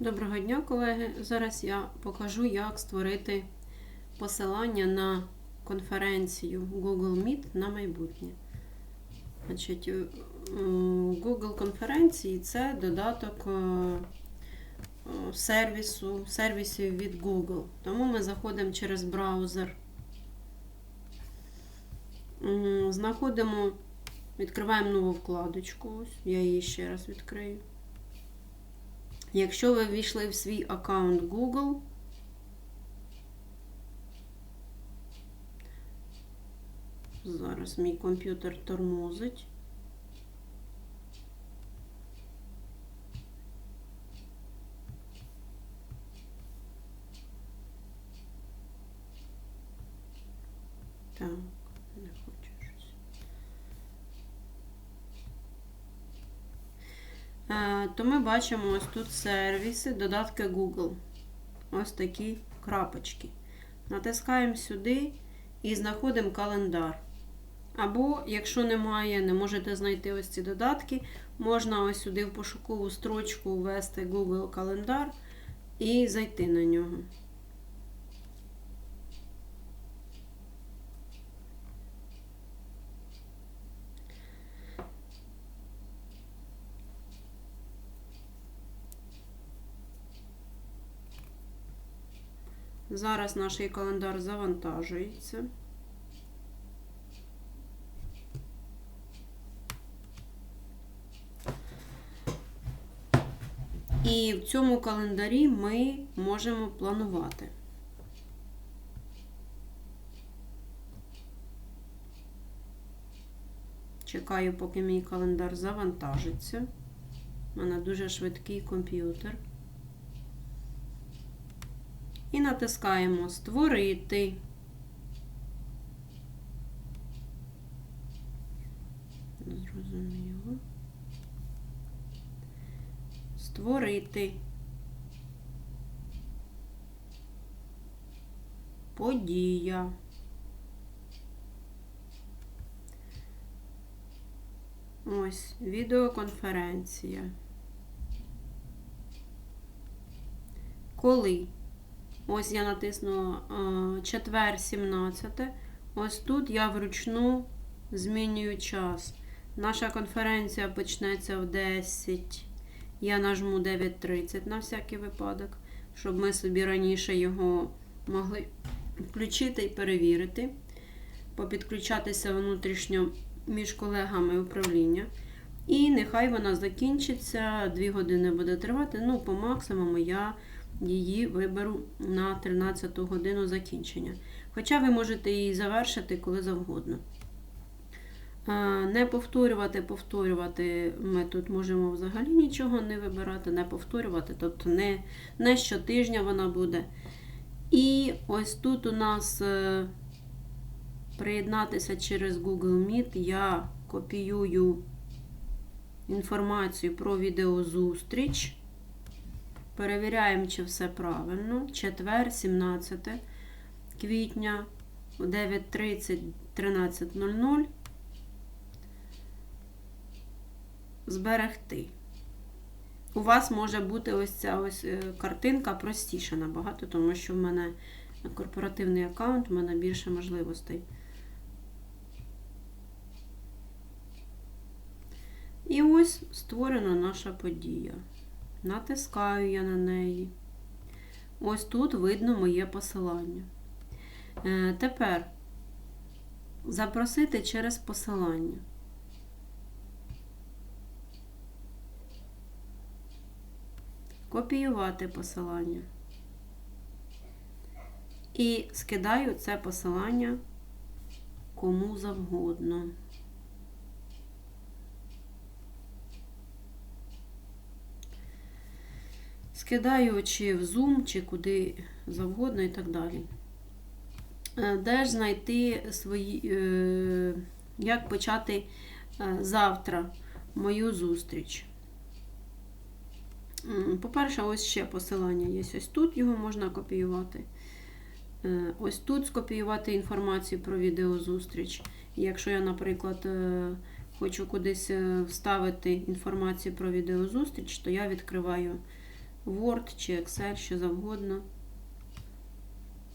Доброго дня, колеги. Зараз я покажу, як створити посилання на конференцію Google Meet на майбутнє. Значить, е, Google конференції це додаток е, сервісу, сервісів від Google. Тому ми заходимо через браузер, знаходимо, відкриваємо нову вкладочку. Я її ще раз відкрию. Якщо ви ввійшли в свій аккаунт Google, зараз мій комп'ютер тормозить. Так, не хочу щось. Е, то ми бачимо ось тут сервіси, додатки Google. Ось такі крапочки. Натискаємо сюди і знаходимо календар. Або, якщо немає, не можете знайти ось ці додатки, можна ось сюди в пошукову строчку ввести Google календар і зайти на нього. Зараз наш календар завантажується. І в цьому календарі ми можемо планувати. Чекаю, поки мій календар завантажиться. У мене дуже швидкий комп'ютер. І натискаємо Створити. Зрозуміло. Створити. Подія. Ось відеоконференція. Коли? Ось я натиснула е, четвер 17. Ось тут я вручну змінюю час. Наша конференція почнеться в 10. Я нажму 9.30 на всякий випадок, щоб ми собі раніше його могли включити і перевірити, попідключатися внутрішньо між колегами управління. І нехай вона закінчиться, 2 години буде тривати. Ну, по максимуму я її виберу на 13 годину закінчення. Хоча ви можете її завершити коли завгодно. Не повторювати, повторювати ми тут можемо взагалі нічого не вибирати, не повторювати, тобто не, не щотижня вона буде. І ось тут у нас е, приєднатися через Google Meet я копіюю інформацію про відеозустріч. Перевіряємо, чи все правильно. Четвер, 17 квітня о 9.30 13.00. Зберегти. У вас може бути ось ця ось е, картинка простіша набагато, тому що в мене корпоративний аккаунт, в мене більше можливостей. І ось створена наша подія. Натискаю я на неї. Ось тут видно моє посилання. Е, тепер запросити через посилання. Копіювати посилання. І скидаю це посилання кому завгодно. Скидаю чи в Zoom, чи куди завгодно і так далі. Е, Де ж знайти свої, е, як почати е, завтра мою зустріч? По-перше, ось ще посилання є. Ось тут його можна копіювати. Ось тут скопіювати інформацію про відеозустріч. Якщо я, наприклад, хочу кудись вставити інформацію про відеозустріч, то я відкриваю Word чи Excel, що завгодно.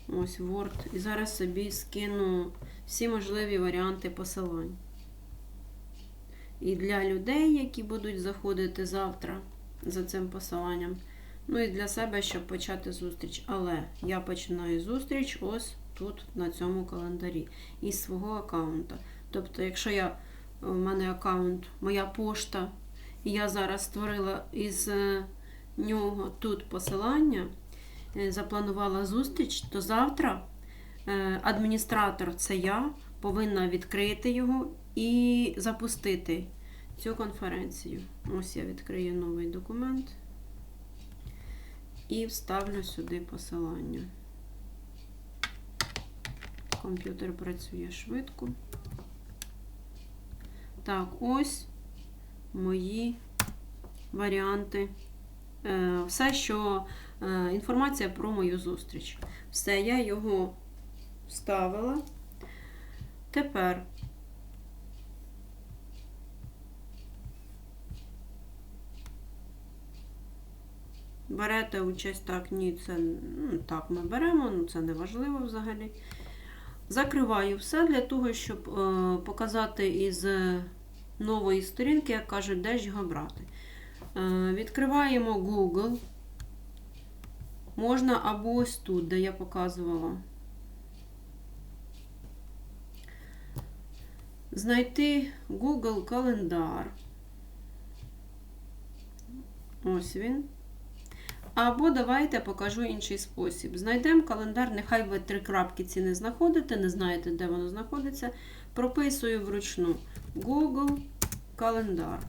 Ось Word. І зараз собі скину всі можливі варіанти посилань. І для людей, які будуть заходити завтра за цим посиланням. Ну і для себе, щоб почати зустріч. Але я починаю зустріч ось тут, на цьому календарі, із свого аккаунта. Тобто, якщо я, у мене аккаунт, моя пошта, і я зараз створила із е, нього тут посилання, е, запланувала зустріч, то завтра е, адміністратор, це я, повинна відкрити його і запустити цю конференцію. Ось я відкрию новий документ і вставлю сюди посилання. Комп'ютер працює швидко. Так, ось мої варіанти. Е, Все, що е, інформація про мою зустріч. Все, я його вставила. Тепер берете участь так, ні, це ну, так ми беремо, ну це не важливо взагалі. Закриваю все для того, щоб е, показати із нової сторінки, як кажуть, де ж його брати. Е, відкриваємо Google. Можна або ось тут, де я показувала. Знайти Google календар. Ось він. Або давайте покажу інший спосіб. Знайдемо календар, нехай ви три крапки ці не знаходите, не знаєте, де воно знаходиться. Прописую вручну Google календар.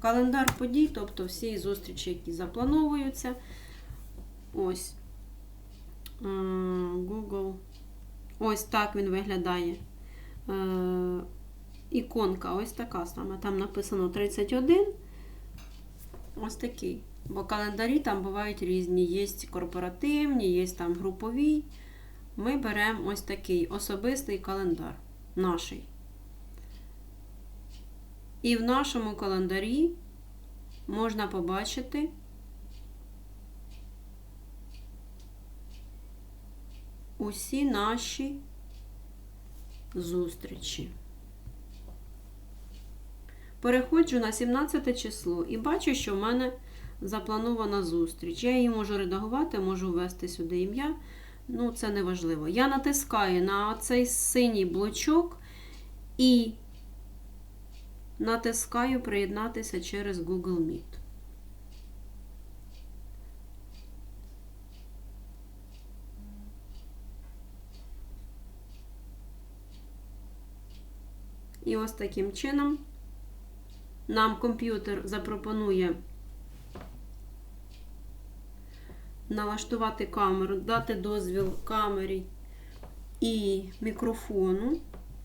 Календар подій, тобто всі зустрічі, які заплановуються. Ось. Google. Ось так він виглядає. Е, Іконка ось така сама. Там написано 31. Ось такий. Бо календарі там бувають різні. Є корпоративні, є там групові. Ми беремо ось такий особистий календар наший. І в нашому календарі можна побачити усі наші зустрічі. Переходжу на 17 число і бачу, що в мене запланована зустріч. Я її можу редагувати, можу ввести сюди ім'я. Ну, це не важливо. Я натискаю на цей синій блочок і натискаю приєднатися через Google Meet. І ось таким чином нам комп'ютер запропонує налаштувати камеру, дати дозвіл камері і мікрофону.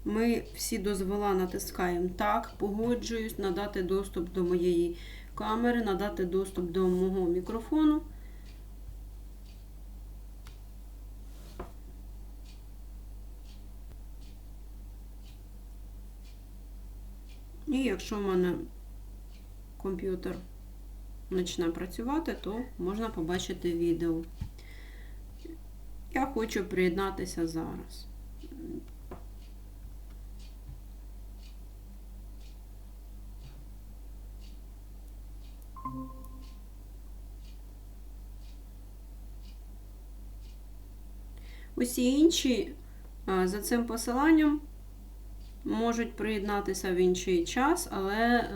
Ми всі дозвола натискаємо так, погоджуюсь, надати доступ до моєї камери, надати доступ до мого мікрофону. І якщо в мене комп'ютер почне працювати, то можна побачити відео. Я хочу приєднатися зараз. Усі інші за цим посиланням можуть приєднатися в інший час, але е,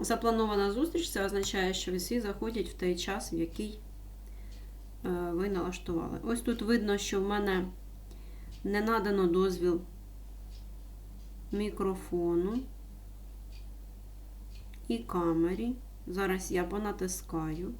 запланована зустріч це означає, що всі заходять в той час, в який е, ви налаштували. Ось тут видно, що в мене не надано дозвіл мікрофону і камері. Зараз я понатискаю.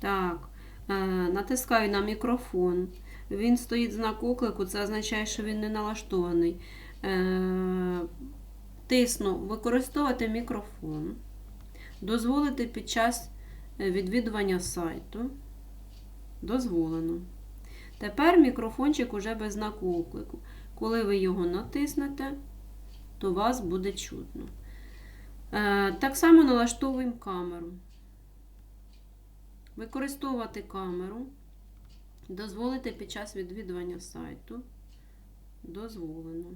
Так, е, натискаю на мікрофон. Він стоїть знак оклику, це означає, що він не налаштований. Е, тисну використовувати мікрофон. Дозволити під час відвідування сайту. Дозволено. Тепер мікрофончик уже без знаку оклику. Коли ви його натиснете, то вас буде чутно. Е, так само налаштовуємо камеру. Використовувати камеру. Дозволити під час відвідування сайту. Дозволено.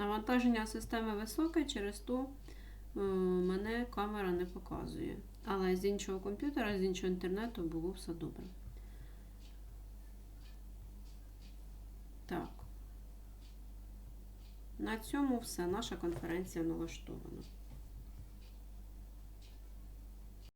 Навантаження системи високе, через то е, мене камера не показує. Але з іншого комп'ютера, з іншого інтернету було все добре. Так. На цьому все. Наша конференція налаштована.